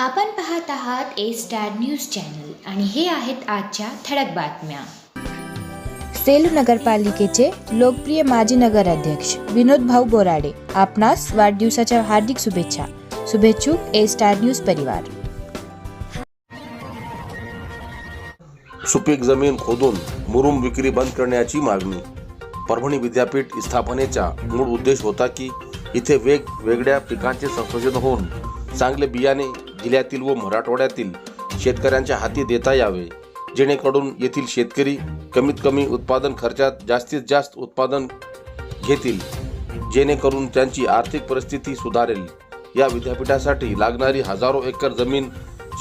आपण पाहत आहात ए स्टार न्यूज चॅनल आणि हे आहेत आजच्या ठळक बातम्या. सेलू नगरपालिकेचे लोकप्रिय माजी नगराध्यक्ष विनोद भाऊ बोराडे आपणास वाढदिवसाच्या हार्दिक शुभेच्छा. शुभेच्छुक ए स्टार न्यूज परिवार. सुपीक जमीन खोदून मुरुम विक्री बंद करण्याची मागणी. परभणी विद्यापीठ स्थापनेचा मूळ उद्देश होता की इथे वेगवेगळ्या पिकांचे संशोधन होऊन चांगले बियाणे जिल्ह्यातील व मराठवाड्यातील शेतकऱ्यांच्या हाती देता यावे. जेणेकरून येथील शेतकरी कमीत कमी उत्पादन खर्चात जास्तीत जास्त उत्पादन घेतील जेणेकरून त्यांची आर्थिक परिस्थिती सुधारेल. या विद्यापीठासाठी लागणारी हजारो एकर जमीन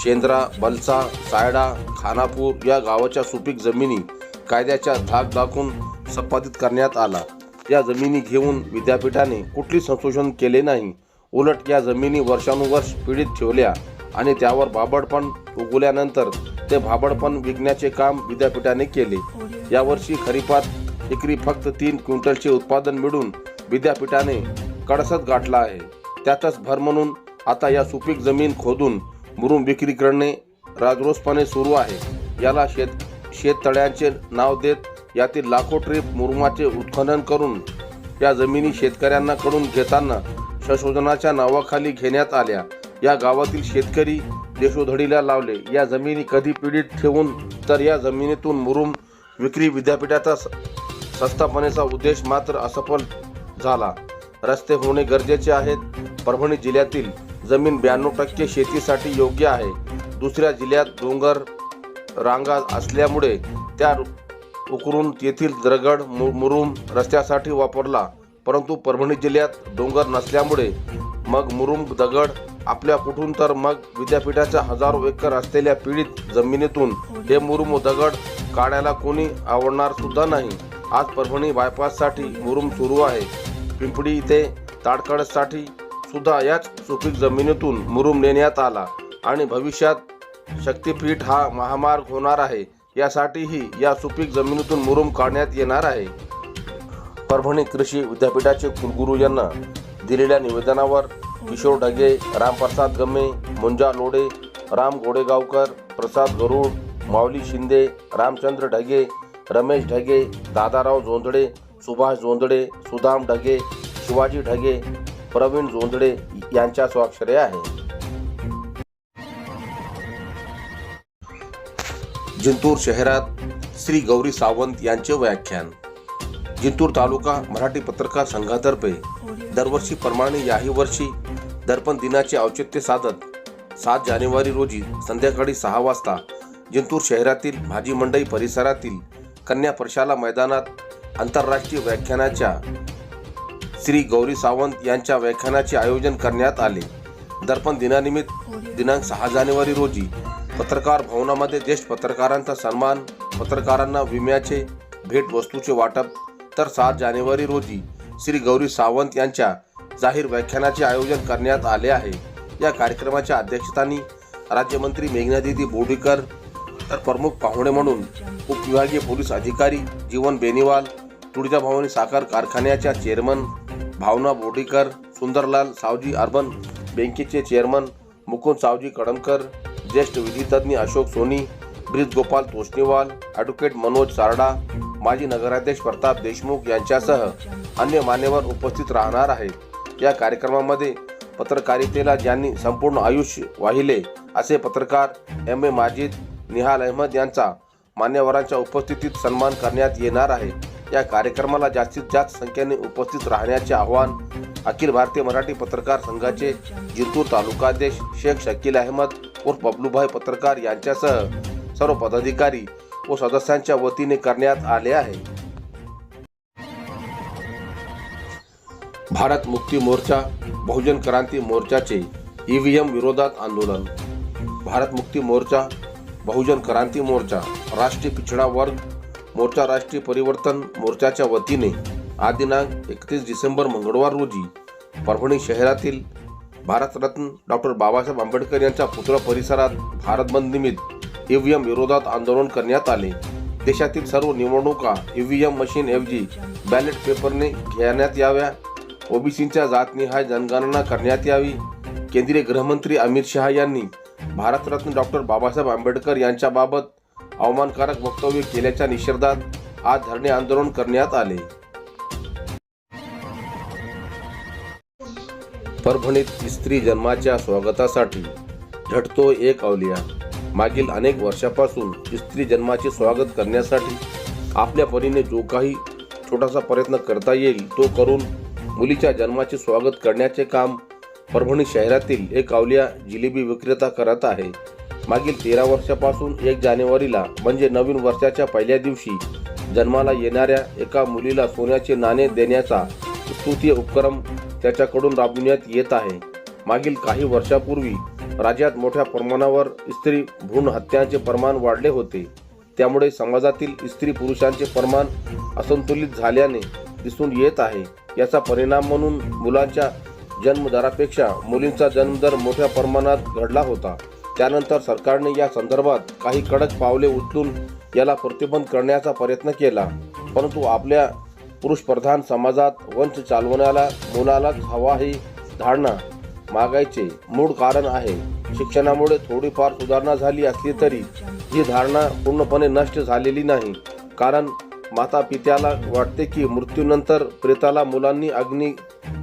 शेंद्रा बलसा सायडा खानापूर या गावाच्या सुपीक जमिनी कायद्याच्या धाक दाखवून संपादित करण्यात आला. या जमिनी घेऊन विद्यापीठाने कुठली संशोधन केले नाही? उलट या जमिनी वर्षानुवर्ष पीडित ठेवल्या. आणि त्यावर भाबडपण उगवल्यानंतर ते भाबडपण विकण्याचे काम विद्यापीठाने केले. यावर्षी खरीपात एकरी फक्त तीन क्विंटलचे उत्पादन मिळून विद्यापीठाने कडसत गाठला आहे. त्यातच भर म्हणून आता या सुपीक जमीन खोदून मुरुम विक्री करणे राजरोसपणे सुरू आहे. याला शेत शेततळ्यांचे नाव देत यातील लाखो ट्रीप मुरुमाचे उत्खनन करून या जमिनी शेतकऱ्यांना कडून घेताना संशोधनाच्या नावाखाली घेण्यात आल्या. या गावातील शेतकरी देशोधडीला लावले. या जमिनी कधी पीडित ठेवून तर या जमिनीतून मुरुम विक्री विद्यापीठाचा संस्थापनेचा उद्देश मात्र असफल झाला. रस्ते होणे गरजेचे आहेत. परभणी जिल्ह्यातील जमीन ब्याण्णव टक्के शेतीसाठी योग्य आहे. दुसऱ्या जिल्ह्यात डोंगर रांगा असल्यामुळे त्या उकरून तेथील दरगड मु- मुरुम रस्त्यासाठी वापरला. परंतु परभणी जिल्ह्यात डोंगर नसल्यामुळे मग मुरुम दगड आपल्या कुठून तर मग विद्यापीठाच्या हजारो एकर असलेल्या पीडित जमिनीतून हे मुरुम दगड काढायला कोणी आवडणार सुद्धा नाही. आज परभणी बायपाससाठी मुरुम सुरू आहे. पिंपडी इथे ताडकळसाठी सुद्धा याच सुपीक जमिनीतून मुरुम नेण्यात आला आणि भविष्यात शक्तीपीठ हा महामार्ग होणार आहे. यासाठीही या सुपीक जमिनीतून मुरुम काढण्यात येणार आहे. परभणी कृषी विद्यापीठाचे कुलगुरू यांना दिलेल्या निवेदनावर किशोर ढगे रामप्रसाद गमे मुंजा लोडे राम गोडेगावकर प्रसाद गरुड माऊली शिंदे रामचंद्र ढगे रमेश ढगे दादाराव झोंदडे सुभाष झोंदडे सुदाम ढगे शिवाजी ढगे प्रवीण झोंदडे यांच्या स्वाक्षरे आहे. जिंतूर शहरात श्री गौरी सावंत यांचे व्याख्यान. जिंतूर तालुका मराठी पत्रकार संघातर्फे दरवर्षीप्रमाणे याही वर्षी दर्पण दिनाचे औचित्य साधत सात जानेवारी रोजी संध्याकाळी सहा वाजता जिंतूर शहरातील भाजी मंडई परिसरातील कन्या प्रशाला मैदानात आंतरराष्ट्रीय व्याख्यानाच्या श्री गौरी सावंत यांच्या व्याख्यानाचे आयोजन करण्यात आले. दर्पण दिनानिमित्त दिनांक सहा जानेवारी रोजी पत्रकार भवनामध्ये ज्येष्ठ पत्रकारांचा सन्मान पत्रकारांना विम्याचे भेटवस्तूचे वाटप तर सात जानेवारी रोजी श्री गौरी सावंत यांच्या जाहीर व्याख्यानाचे आयोजन करण्यात आले आहे. या कार्यक्रमाच्या अध्यक्षस्थानी राज्यमंत्री मेघनादिदी बोर्डीकर तर प्रमुख पाहुणे म्हणून उपविभागीय पोलीस अधिकारी जीवन बेनीवाल तुळजाभवानी साखर कारखान्याच्या चेअरमन भावना बोर्डीकर सुंदरलाल सावजी अर्बन बँकेचे चेअरमन मुकुंद सावजी कडमकर ज्येष्ठ विधितज्ञ अशोक सोनी ब्रिज गोपाल तोष्णीवाल ॲडव्होकेट मनोज सारडा माजी नगराध्यक्ष प्रताप देशमुख यांच्यासह अन्य मान्यवर उपस्थित राहणार आहेत. या कार्यक्रमामध्ये पत्रकारितेला ज्यांनी संपूर्ण आयुष्य वाहिले असे पत्रकार एम ए माजिद निहाल अहमद यांचा मान्यवरांच्या उपस्थितीत सन्मान करण्यात येणार आहे. या कार्यक्रमाला जास्तीत जास्त संख्येने उपस्थित राहण्याचे आवाहन अखिल भारतीय मराठी पत्रकार संघाचे जिंतूर तालुकाध्यक्ष शेख शकील अहमद उर्फ बबलूभाई पत्रकार यांच्यासह सर्व पदाधिकारी व सदस्यांच्या वतीने करण्यात आले आहे. भारत मुक्ती मोर्चा बहुजन क्रांती मोर्चाचे ईव्हीएम विरोधात आंदोलन. भारत मुक्ती मोर्चा बहुजन क्रांती मोर्चा राष्ट्रीय पिछडा वर्ग मोर्चा राष्ट्रीय परिवर्तन मोर्चाच्या वतीने आज दिनांक एकतीस डिसेंबर मंगळवार रोजी परभणी शहरातील भारतरत्न डॉक्टर बाबासाहेब आंबेडकर यांच्या पुतळा परिसरात भारत बंद निमित्त ईव्हीएम विरोधात आंदोलन करण्यात आले. देशातील सर्व निवडणुका ईव्हीएम मशीनऐवजी बॅलेट पेपरने घेण्यात याव्या. ओबीसींच्या जातनिहाय जनगणना करण्यात यावी. केंद्रीय गृहमंत्री अमित शहा यांनी भारतरत्न डॉक्टर बाबासाहेब आंबेडकर यांच्याबाबत अवमानकारक वक्तव्य केल्याच्या निषेधात आज धरणे आंदोलन करण्यात आले. परभणीत स्त्री जन्माच्या स्वागतासाठी झटतो एक अवलिया मागील अनेक वर्षापासून स्त्री जन्माचे स्वागत करण्यासाठी आपल्या परीने जो काही छोटासा प्रयत्न करता येईल तो करून मुलीच्या जन्माचे स्वागत करण्याचे काम परभणी शहरातील एक अवलिया जिलेबी विक्रेता करत आहे. मागील तेरा वर्षापासून एक जानेवारीला म्हणजे नवीन वर्षाच्या पहिल्या दिवशी जन्माला येणाऱ्या एका मुलीला सोन्याचे नाणे देण्याचा स्तुतीय उपक्रम त्याच्याकडून राबविण्यात येत आहे. मागील काही वर्षापूर्वी राज्यात मोठ्या प्रमाणावर स्त्री भ्रूण हत्यांचे प्रमाण वाढले होते. त्यामुळे समाजातील स्त्री पुरुषांचे प्रमाण असंतुलित झाल्याने दिसून येत आहे. याचा परिणाम म्हणून मुलांच्या जन्मदरापेक्षा मुलींचा जन्मदर मोठ्या प्रमाणात घडला होता. त्यानंतर सरकारने या संदर्भात काही कडक पावले उचलून याला प्रतिबंध करण्याचा प्रयत्न केला. परंतु आपल्या पुरुषप्रधान समाजात वंश चालवण्याला मुलालाच हवा ही धारणा मागायचे मूळ कारण आहे. शिक्षणामुळे थोडीफार सुधारणा झाली असली तरी ही धारणा पूर्णपणे नष्ट झालेली नाही. कारण माता पित्याला वाटते की मृत्यूनंतर प्रेताला मुलांनी अग्नी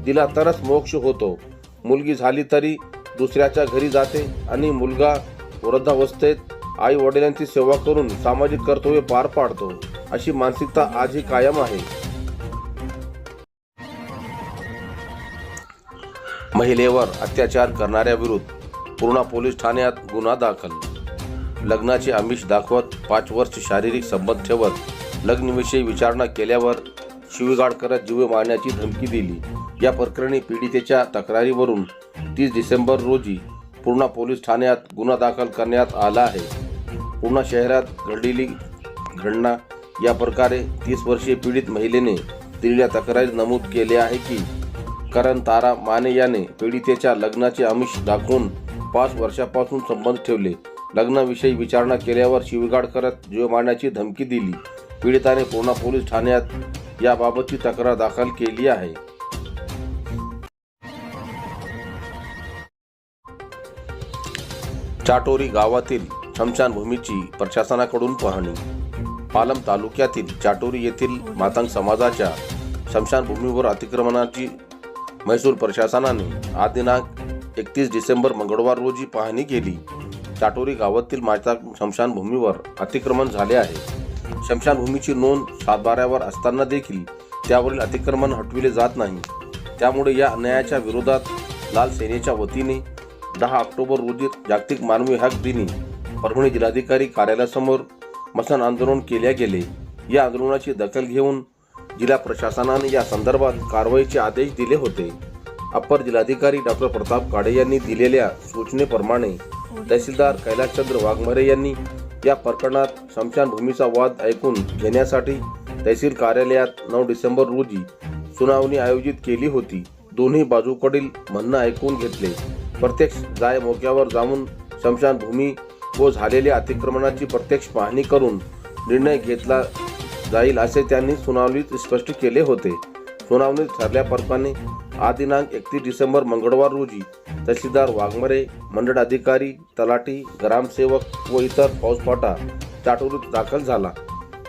दिला तरच मोक्ष होतो. मुलगी झाली तरी दुसऱ्याच्या घरी जाते आणि मुलगा वृद्धावस्थेत आई वडिलांची सेवा करून सामाजिक कर्तव्य पार पाडतो. अशी मानसिकता आजही कायम आहे. महिलेवर अत्याचार करणाऱ्या विरुद्ध पूर्णा पोलीस ठाण्यात गुन्हा दाखल. लग्नाचे आमिष दाखवत पाच वर्ष शारीरिक संबंध ठेवत लग्नविषयी विचारणा केल्यावर शिवीगाळ करत जीवे मारण्याची धमकी दिली. या प्रकरणी पीडितेच्या तक्रारीवरून तीस डिसेंबर रोजी पूर्णा पोलीस ठाण्यात गुन्हा दाखल करण्यात आला आहे. पूर्णा शहरात घडलेली घटना या प्रकारे तीस वर्षीय पीडित महिलेने दिलेल्या तक्रारीत नमूद केले आहे की करण तारा माने याने पीडितेच्या लग्नाचे आमिष दाखवून पाच वर्षापासून संबंध ठेवले. लग्नाविषयी विचारणा केल्यावर शिवगाड करत जीव मारण्याची धमकी दिली. पीडिताने पूर्णा पोलीस ठाण्यात याबाबतची तक्रार दाखल केली आहे. चाटोरी गावातील स्मशानभूमीची प्रशासनाकडून पाहणी. पालम तालुक्यातील चाटोरी येथील मातांग समाजाच्या स्मशानभूमीवर अतिक्रमणाची म्हैसूर प्रशासनाने आज दिनांक एकतीस डिसेंबर मंगळवार रोजी पाहणी केली. चाटोरी गावातील माता स्मशानभूमीवर अतिक्रमण झाले आहे. स्मशानभूमीची नोंद सातबाऱ्यावर असताना देखील त्यावरील अतिक्रमण हटविले जात नाही. त्यामुळे या अन्यायाच्या विरोधात लाल सेनेच्या वतीने दहा ऑक्टोबर रोजी जागतिक मानवी हक दिनी परभणी जिल्हाधिकारी कार्यालयासमोर मसन आंदोलन केले गेले. या आंदोलनाची दखल घेऊन जिल्हा प्रशासनाने या संदर्भात कारवाईचे आदेश दिले होते. अप्पर जिल्हाधिकारी डॉक्टर प्रताप काडे यांनी दिलेल्या सूचनेप्रमाणे तहसीलदार कैलासचंद्र वाघमारे यांनी या प्रकरणात स्मशानभूमीचा वाद ऐकून घेण्यासाठी तहसील कार्यालयात नऊ डिसेंबर रोजी सुनावणी आयोजित केली होती. दोन्ही बाजूकडील म्हणणं ऐकून घेतले. प्रत्यक्ष जाय मोक्यावर जाऊन स्मशानभूमी व झालेल्या अतिक्रमणाची प्रत्यक्ष पाहणी करून निर्णय घेतला जाईल असे त्यांनी सुनावणीत स्पष्ट केले होते. सुनावणीत ठरल्याप्रमाणे आज आदिनांक एकतीस डिसेंबर मंगळवार रोजी तहसीलदार वाघमरे मंडळ अधिकारी तलाठी ग्रामसेवक व इतर फौजफाटा चाटोरीत दाखल झाला.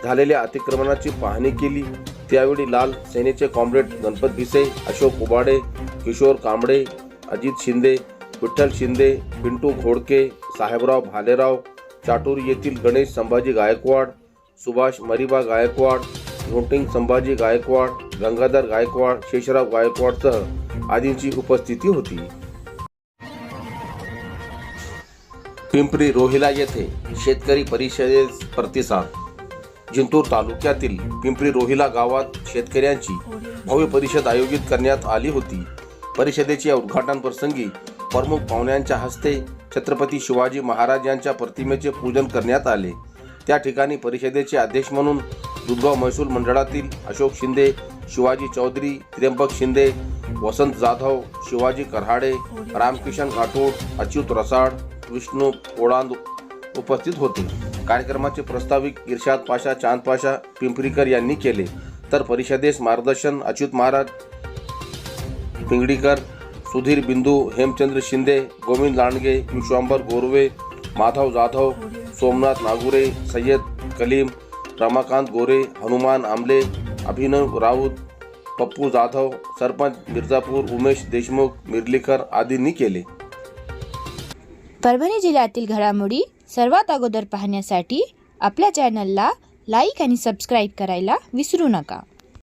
झालेल्या अतिक्रमणाची पाहणी केली. त्यावेळी लाल सेनेचे कॉम्रेड गणपत भिसे अशोक उबाडे किशोर कांबळे अजित शिंदे विठ्ठल शिंदे पिंटू घोडके साहेबराव भालेराव चाटूर येथील गणेश संभाजी गायकवाड सुभाष मरिबा गायकवाड झोटिंग संभाजी गायकवाड गंगाधर गायकवाड शेषराव गायकवाडसह आदींची उपस्थिती होती. पिंपरी रोहिला येथे शेतकरी परिषदेस प्रतिसाद. जिंतूर तालुक्यातील पिंपरी रोहिला गावात शेतकऱ्यांची भव्य परिषद आयोजित करण्यात आली होती. परिषदेच्या उद्घाटन प्रसंगी प्रमुख पाहुण्यांच्या हस्ते छत्रपती शिवाजी महाराज यांच्या प्रतिमेचे पूजन करण्यात आले. त्या ठिकाणी परिषदेचे अध्यक्ष म्हणून दुधगाव महसूल मंडळातील अशोक शिंदे शिवाजी चौधरी त्र्यंबक शिंदे वसंत जाधव शिवाजी कराडे रामकिशन घाटोड अच्युत रसाड विष्णू ओळांद उपस्थित होते. कार्यक्रमाचे प्रस्ताविक इर्शाद पाशा चांद पाशा पिंपरीकर यांनी केले. तर परिषदेस मार्गदर्शन अच्युत महाराज पिंगडीकर सुधीर बिंदू हेमचंद्र शिंदे गोविंद लांडगे विश्वांबर गोरवे माधव जाधव सोमनाथ नागुरे सय्यद कलीम रमाकांत गोरे हनुमान आमले अभिनव राऊत पप्पू जाधव सरपंच मिर्जापूर उमेश देशमुख मिर्लीकर आदींनी केले. परभणी जिल्ह्यातील घडामोडी सर्वात अगोदर पाहण्यासाठी आपल्या चॅनलला लाईक आणि सबस्क्राईब करायला विसरू नका.